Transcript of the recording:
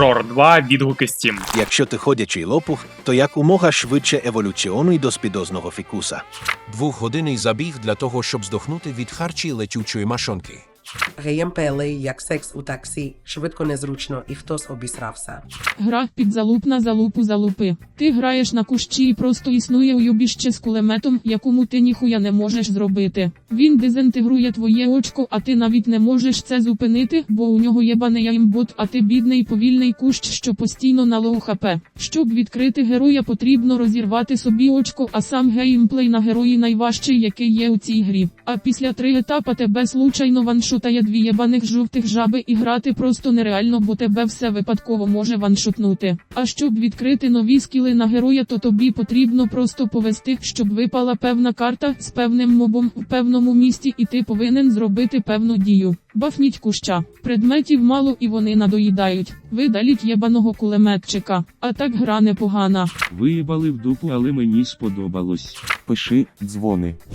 Рор 2 відгуки Steam. Якщо ти ходячий лопух, то якомога швидше еволюціонуй до спідозного фікуса. Двохгодинний забіг для того, щоб здохнути від харчі летючої машонки. ГМПЛ як секс у таксі, швидко незручно і хтось обісрався. Гра під залуп на залупу залупи. Ти граєш на кущі і просто існує уйобіще з кулеметом, якому ти ніхуя не можеш зробити. Він дезінтегрує твоє очко, а ти навіть не можеш це зупинити, бо у нього єбаний аймбот, а ти бідний повільний кущ, що постійно на лоу хп. Щоб відкрити героя, потрібно розірвати собі очко, а сам геймплей на герої найважчий, який є у цій грі. А після три етапа тебе случайно ваншотає дві єбаних жовтих жаби і грати просто нереально, бо тебе все випадково може ваншотнути. А щоб відкрити нові скіли на героя, то тобі потрібно просто повести, щоб випала певна карта з певним мобом у певному місті, і ти повинен зробити певну дію. Бафніть куща. Предметів мало і вони надоїдають. Видаліть єбаного кулеметчика. А так гра непогана. Виїбали в дупу, але мені сподобалось. Пиши, дзвони.